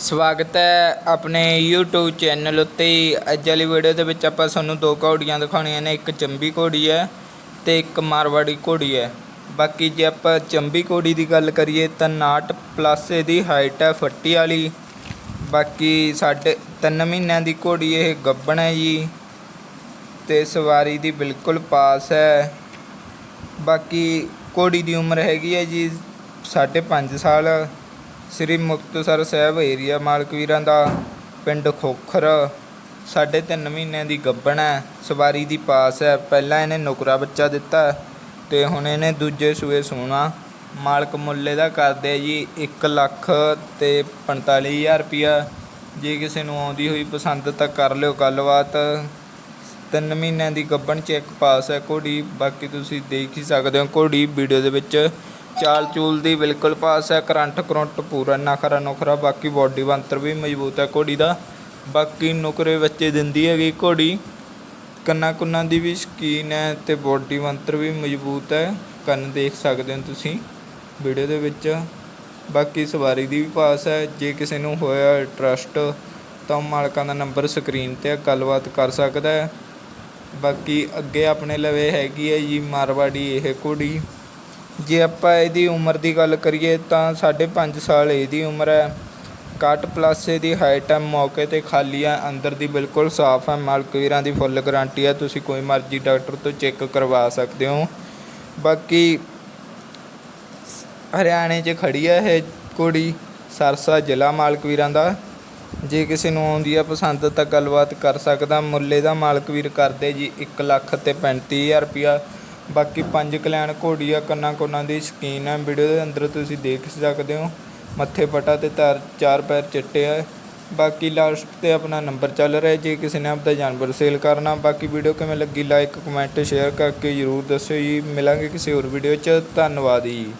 ਸਵਾਗਤ ਹੈ ਆਪਣੇ YouTube ਚੈਨਲ ਉੱਤੇ ਅੱਜ ਵਾਲੀ ਵੀਡੀਓ ਦੇ ਵਿੱਚ ਆਪਾਂ ਤੁਹਾਨੂੰ ਦੋ ਘੋੜੀਆਂ ਦਿਖਾਉਣੀਆਂ ਨੇ। ਇੱਕ ਚੰਬੀ ਘੋੜੀ ਹੈ ਤੇ ਇੱਕ ਮਾਰਵਾੜੀ ਘੋੜੀ ਹੈ। ਬਾਕੀ ਜੇ ਆਪਾਂ ਚੰਬੀ ਘੋੜੀ ਦੀ ਗੱਲ ਕਰੀਏ ਤਾਂ 59 ਪਲੱਸ ਇਹਦੀ ਹਾਈਟ ਹੈ ਫੱਟੀ ਵਾਲੀ। ਬਾਕੀ ਸਾਡੇ 3 ਮਹੀਨਿਆਂ ਦੀ ਘੋੜੀ ਇਹ ਗੱਬਣ ਹੈ ਜੀ। ਤੇ ਸਵਾਰੀ ਦੀ ਬਿਲਕੁਲ ਪਾਸ ਹੈ। ਬਾਕੀ ਘੋੜੀ ਦੀ ਉਮਰ ਹੈਗੀ ਹੈ ਜੀ 5.5 ਸਾਲ। ਸ੍ਰੀ ਮੁਕਤਸਰ ਸਾਹਿਬ ਏਰੀਆ ਮਾਲਕ ਵੀਰਾਂ ਦਾ ਪਿੰਡ ਖੋਖਰ। ਸਾਢੇ ਤਿੰਨ ਮਹੀਨਿਆਂ ਦੀ ਗੱਬਣ ਹੈ। ਸਵਾਰੀ ਦੀ ਪਾਸ ਹੈ। ਪਹਿਲਾਂ ਇਹਨੇ ਨੁਕਰਾ ਬੱਚਾ ਦਿੱਤਾ ਤੇ ਹੁਣ ਇਹਨੇ ਦੂਜੇ ਸੂਏ ਸੂਣਾ। ਮਾਲਕ ਮੁੱਲੇ ਦਾ ਕਰਦੇ ਜੀ 1 ਲੱਖ ਤੇ 45000 ਰੁਪਿਆ ਜੇ ਕਿਸੇ ਨੂੰ ਆਉਂਦੀ ਹੋਈ ਪਸੰਦ ਤਾਂ ਕਰ ਲਿਓ ਗੱਲਬਾਤ। ਤਿੰਨ ਮਹੀਨਿਆਂ ਦੀ ਗੱਬਣ ਚ ਇੱਕ ਪਾਸ ਹੈ ਘੋੜੀ। ਬਾਕੀ ਤੁਸੀਂ ਦੇਖ ਹੀ ਸਕਦੇ ਹੋ ਘੋੜੀ ਵੀਡੀਓ ਦੇ ਵਿੱਚ। ਚਾਲ ਚੂਲ ਦੀ ਬਿਲਕੁਲ ਪਾਸ ਹੈ। ਕਰੰਟ ਕਰੰਟ ਪੂਰਾ ਨਖਰਾ ਨੁਖਰਾ, ਬਾਕੀ ਬਾਡੀ ਬੰਤਰ ਵੀ ਮਜ਼ਬੂਤ ਹੈ। ਘੋੜੀ ਦਾ ਬਾਕੀ ਨੁਕਰੇ ਬੱਚੇ ਦਿੰਦੀ ਹੈਗੀ ਘੋੜੀ। ਕੰਨਾਂ ਕੁੰਨਾਂ ਦੀ ਵੀ ਸ਼ਕੀਨ ਹੈ ਤੇ ਬਾਡੀ ਬੰਤਰ ਵੀ ਮਜ਼ਬੂਤ ਹੈ। ਕੰਨ ਦੇਖ ਸਕਦੇ ਹੋ ਤੁਸੀਂ ਵੀਡੀਓ ਦੇ ਵਿੱਚ। ਬਾਕੀ ਸਵਾਰੀ ਦੀ ਵੀ ਪਾਸ ਹੈ। ਜੇ ਕਿਸੇ ਨੂੰ ਹੋਇਆ ਇੰਟਰਸਟ ਤਾਂ ਮਾਲਕਾਂ ਦਾ ਨੰਬਰ ਸਕਰੀਨ ਤੇ ਗੱਲਬਾਤ ਕਰ ਸਕਦਾ ਹੈ। ਬਾਕੀ ਅੱਗੇ ਆਪਣੇ ਲਵੇ ਹੈਗੀ ਹੈ ਜੀ ਮਾਰਵਾੜੀ ਇਹ ਘੋੜੀ। ਜੇ ਆਪਾਂ ਇਹਦੀ ਉਮਰ ਦੀ ਗੱਲ ਕਰੀਏ ਤਾਂ 5.5 ਸਾਲ ਇਹਦੀ ਉਮਰ ਹੈ। 61 ਪਲੱਸ ਇਹਦੀ ਹਾਈਟ ਹੈ, ਮੌਕੇ ਤੇ ਖਾਲੀ ਹੈ, ਅੰਦਰ ਦੀ ਬਿਲਕੁਲ ਸਾਫ਼ ਹੈ। ਮਾਲਕ ਵੀਰਾਂ ਦੀ ਫੁੱਲ ਗਾਰੰਟੀ ਹੈ, ਤੁਸੀਂ ਕੋਈ ਮਰਜ਼ੀ ਡਾਕਟਰ ਤੋਂ ਚੈੱਕ ਕਰਵਾ ਸਕਦੇ ਹੋ। ਬਾਕੀ ਹਰਿਆਣੇ 'ਚ ਖੜੀ ਹੈ ਇਹ ਘੋੜੀ ਸਰਸਾ ਜ਼ਿਲ੍ਹਾ ਮਾਲਕ ਵੀਰਾਂ ਦਾ। ਜੇ ਕਿਸੇ ਨੂੰ ਆਉਂਦੀ ਆ ਪਸੰਦ ਤਾਂ ਗੱਲਬਾਤ ਕਰ ਸਕਦਾ। ਮੁੱਲੇ ਦਾ ਮਾਲਕ ਵੀਰ ਕਰਦੇ ਜੀ 1 ਲੱਖ ਤੇ 35000 ਰੁਪਿਆ ਬਾਕੀ ਪੰਜ ਕਲਿਆਣ ਘੋੜੀ ਆ ਕੰਨਾਂ ਕੋਨਾਂ ਦੀ ਸ਼ਕੀਨ ਹੈ। ਵੀਡੀਓ ਦੇ ਅੰਦਰ ਤੁਸੀਂ ਦੇਖ ਸਕਦੇ ਹੋ। ਮੱਥੇ ਪਟਾ ਤੇ ਤਾਰ ਚਾਰ ਪੈਰ ਚਿੱਟੇ ਆ। ਬਾਕੀ ਲਾਸਟ ਤੇ ਆਪਣਾ ਨੰਬਰ ਚੱਲ ਰਿਹਾ ਜੇ ਕਿਸੇ ਨੇ ਆਪਦਾ ਜਾਨਵਰ ਸੇਲ ਕਰਨਾ, ਬਾਕੀ ਵੀਡੀਓ ਕਿਵੇਂ ਲੱਗੀ ਲਾਈਕ ਕਮੈਂਟ ਸ਼ੇਅਰ ਕਰਕੇ ਜਰੂਰ ਦੱਸਿਓ ਜੀ। ਮਿਲਾਂਗੇ ਕਿਸੇ ਹੋਰ ਵੀਡੀਓ 'ਚ। ਧੰਨਵਾਦ ਜੀ।